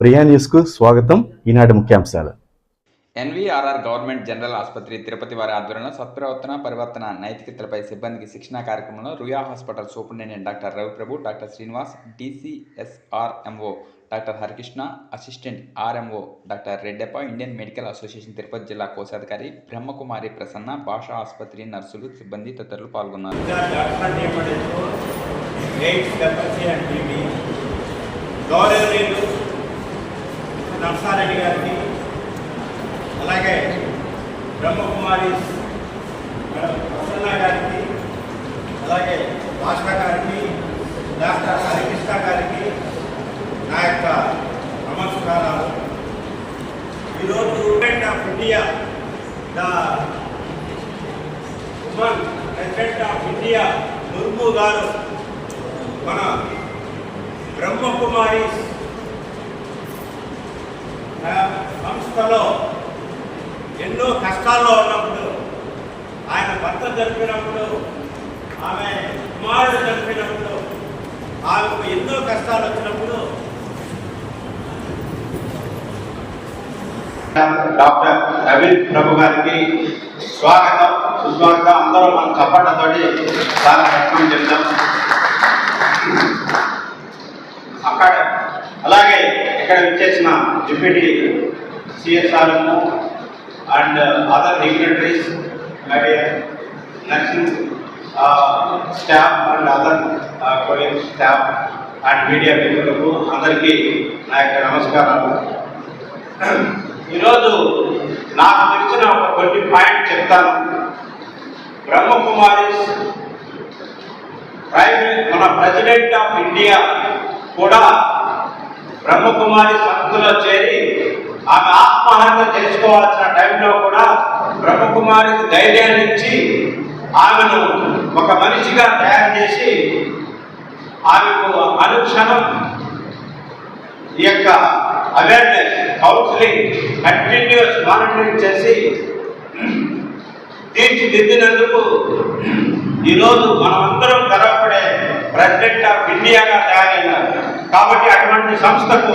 ప్రియా న్యూస్కు స్వాగతం. ఈనాటి ముఖ్యాంశాలు. ఎన్వీఆర్ఆర్ గవర్నమెంట్ జనరల్ ఆసుపత్రి తిరుపతి వారి ఆధ్వర్యంలో సత్ప్రవర్తన పరివర్తన నైతికతలపై సిబ్బందికి శిక్షణ కార్యక్రమంలో Ruia hospital superintendent doctor Raviprabhu doctor Srinivas DCSRMO doctor Harikrishna assistant RMO doctor Reddappa Indian medical association Tirupati జిల్లా కోశాధికారి బ్రహ్మకుమారి ప్రసన్న భాషా ఆసుపత్రి నర్సులు సిబ్బంది తదితరులు పాల్గొన్నారు. గౌరవనీయులు నర్సారెడ్డి గారికి అలాగే బ్రహ్మకుమారి ప్రసన్న గారికి అలాగే భాష గారికి డాక్టర్ హరికృష్ణ గారికి నా యొక్క నమస్కారాలు. ఈరోజు government of India the woman president of India Murmu గారు మన బ్రహ్మకుమారి ఆ, సంస్థలో ఎన్నో కష్టాల్లో ఉన్నప్పుడు ఆయన భర్త జరిపినప్పుడు ఆమె కుమారుడు జరిపినప్పుడు ఆమెకు ఎన్నో కష్టాలు వచ్చినప్పుడు డాక్టర్ రవి ప్రభు గారికి స్వాగతం సుస్వాగతం. అందరూ మన చప్పట్లతోటి చాలా కష్టం చెప్తాం. అక్కడ అలాగే ఇక్కడ విచ్చేసిన deputy CSRM and other dignitaries అలాగే nursing staff and other colleague staff and media మిత్రులకు అందరికీ నా యొక్క నమస్కారాలు. ఈరోజు నాకు తెలిసిన ఒక కొన్ని పాయింట్ చెప్తాను. బ్రహ్మకుమారి ప్రైమ్ మన ప్రెసిడెంట్ ఆఫ్ ఇండియా కూడా బ్రహ్మకుమారి సంస్థలో చేరి ఆమె ఆత్మహత్య చేసుకోవాల్సిన టైంలో కూడా బ్రహ్మకుమారికి ధైర్యాన్ని ఇచ్చి ఆమెను ఒక మనిషిగా తయారు చేసి ఆమెకు అనుక్షణం ఈ యొక్క అవేర్నెస్ కౌన్సిలింగ్ కంటిన్యూస్ మానిటరింగ్ చేసి తీర్చిదిద్దినందుకు ఈరోజు మనమందరం గర్వపడే ప్రెసిడెంట్ ఆఫ్ ఇండియాగా తయారైనారు. కాబట్టి అటువంటి సంస్థకు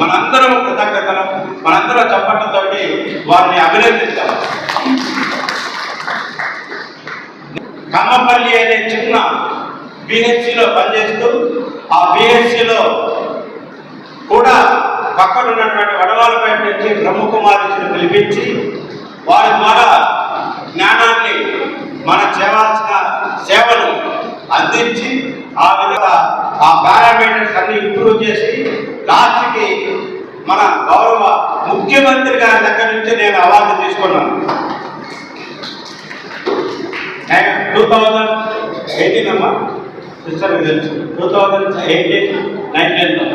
మనందరం కృతజ్ఞతలు. మనందరూ చప్పట్లతోటి వారిని అభినందిస్తాం. కమ్మపల్లి అనే చిన్న బిహెచ్సిలో పనిచేస్తూ ఆ బిహెచ్సిలో కూడా పక్కన ఉన్నటువంటి వడవాలపై నుంచి బ్రహ్మకుమారిని పిలిపించి వారి ద్వారా జ్ఞానాన్ని మన చేయవలసిన సేవలు అందించి ఆ విధంగా ఆ పారామీటర్స్ అన్ని ఇంప్రూవ్ చేసి లాస్ట్కి మన గౌరవ నుంచి నేను అవార్డు తీసుకున్నాను. టూ థౌజండ్ ఎయిటీన్ అమ్మా? సిస్టర్ తెలుసు. టూ థౌజండ్ ఎయిటీన్ నైన్టీన్లో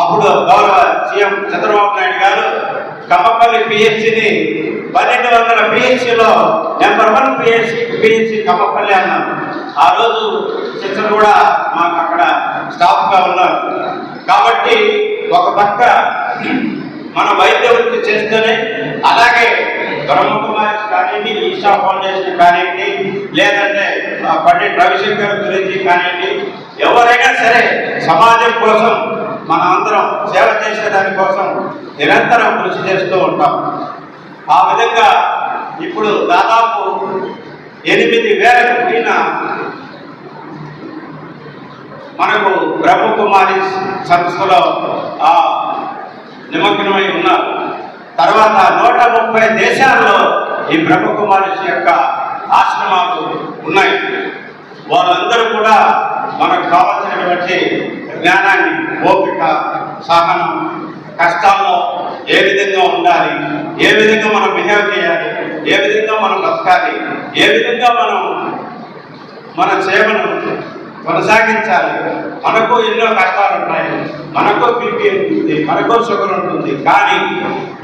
అప్పుడు గౌరవ సీఎం చంద్రబాబు నాయుడు గారు కమ్మపల్లి పిహెచ్సిని పన్నెండు వందల పిహెచ్సిలో number one PHC PHC Kammapalli అన్నారు. ఆ రోజు సిస్టర్ కూడా మాకు అక్కడ స్టాఫ్గా ఉన్నారు. కాబట్టి ఒక పక్క మన వైద్య వృత్తి చేస్తేనే అలాగే బ్రహ్మకుమారి కానివ్వండి ఈషా ఫౌండేషన్ కానివ్వండి లేదంటే ఆ పండిట్ రవిశంకర్ గురించి కానివ్వండి ఎవరైనా సరే సమాజం కోసం మన అందరం సేవ చేసే దానికోసం నిరంతరం కృషి చేస్తూ ఉంటాం. ఆ విధంగా ఇప్పుడు దాదాపు ఎనిమిది వేలకు పైన మనకు బ్రహ్మకుమారి సంస్థలో ఆ నిమగ్నమై ఉన్నారు. తర్వాత నూట ముప్పై దేశాల్లో ఈ బ్రహ్మకుమారి యొక్క ఆశ్రమాలు ఉన్నాయి. వాళ్ళందరూ కూడా మనకు కావాల్సినటువంటి జ్ఞానాన్ని ఓపిక సహనం కష్టాల్లో ఏ విధంగా ఉండాలి ఏ విధంగా మనం బిహేవ్ చేయాలి ఏ విధంగా మనం బతకాలి ఏ విధంగా మనం మన సేవను కొనసాగించాలి. మనకు ఎన్నో కష్టాలు ఉంటాయి మనకు బీపీ ఉంటుంది మనకు షుగర్ ఉంటుంది. కానీ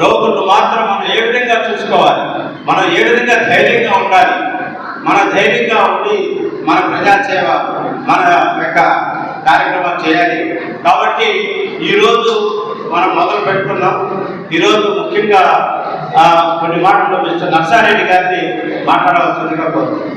రోగులు మాత్రం మనం ఏ విధంగా చూసుకోవాలి? మనం ఏ విధంగా ధైర్యంగా ఉండాలి? మన ధైర్యంగా ఉండి మన ప్రజాసేవ మన యొక్క కార్యక్రమం చేయాలి. కాబట్టి ఈరోజు మనం మొదలు పెట్టుకున్నాం ఈరోజు ముఖ్యంగా కొన్ని మాటలు మిస్టర్ నర్సారెడ్డి గారిని మాట్లాడవలసిందిగా కోరుతున్నాం.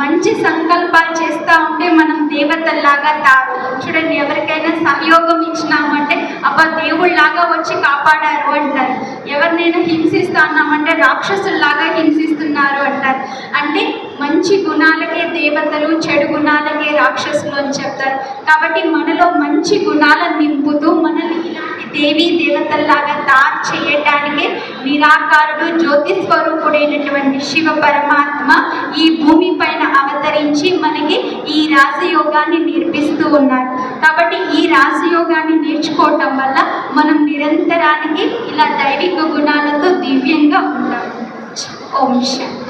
మంచి సంకల్పాలు చేస్తూ ఉంటే మనం దేవతల్లాగా తా చూడండి ఎవరికైనా సంయోగం ఇచ్చినామంటే అబ్బా దేవుళ్ళలాగా వచ్చి కాపాడారు అంటారు. ఎవరినైనా హింసిస్తా అన్నామంటే రాక్షసుల్లాగా హింసిస్తున్నారు అంటారు. అంటే మంచి గుణాలకే దేవతలు చెడు గుణాలకే రాక్షసులు అని చెప్తారు. కాబట్టి మనలో మంచి గుణాలను నింపుతూ మనల్ని ఇలాంటి దేవీ దేవతల్లాగా తయారు చేయటానికి నిరాకారుడు జ్యోతి స్వరూపుడైనటువంటి శివ పరమాత్మ ఈ భూమి పైన అవతరించి మనకి ఈ రాజయోగాన్ని నేర్పిస్తూ ఉన్నారు కాబట్టి ఈ రాజయోగాన్ని నేర్చుకోవటం వల్ల మనం నిరంతరానికి ఇలా దైవిక గుణాలతో దివ్యంగా ఉంటాం. ఓం శాంతి